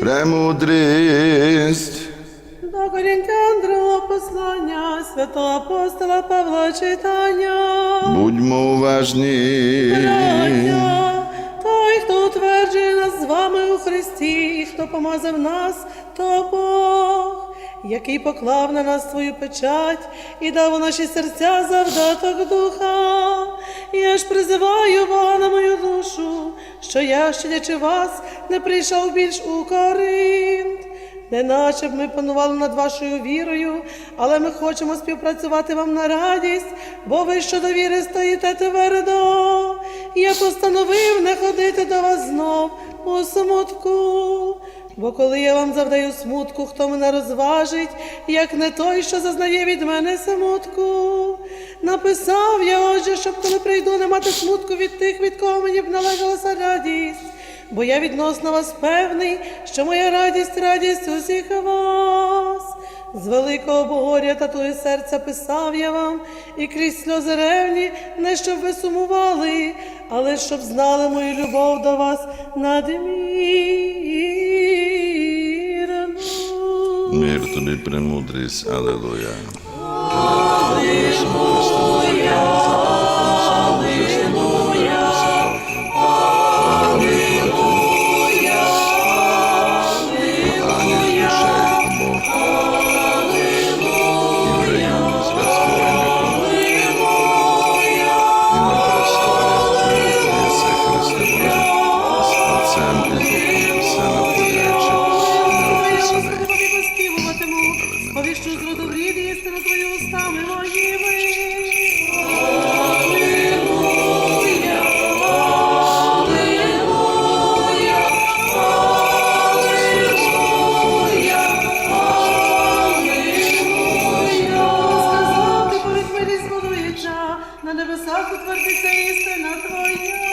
Премудрість. До Корінтян другого послання святого апостола Павла читання. Будьмо уважні. Хто вами у Христі, хто помазав нас, то Бог, який поклав на нас свою печать і дав у наші серця завдаток духа. Я ж призиваю Бога на мою душу, що я, щадячи вас, не прийшов більш у Коринт. Неначе б ми панували над вашою вірою, але ми хочемо співпрацювати вам на радість, бо ви щодо віри стоїте твердо. Я постановив не ходити до вас знов у смутку. Бо коли я вам завдаю смутку, хто мене розважить, як не той, що зазнає від мене смутку. Написав я, отже, щоб коли прийду, не мати смутку від тих, від кого мені б належалася радість. Бо я відносно вас певний, що моя радість радість усіх вас. З великого богоря татує серця писав я вам, і крізь сльози ревні, не щоб ви сумували, але щоб знали мою любов до вас надмірну. Мир тобі премудрість. Алелуя. Тобі рід істину твою устами моїми. Сказав ти порід мені збудується, на небесах утвердиться істина твоя.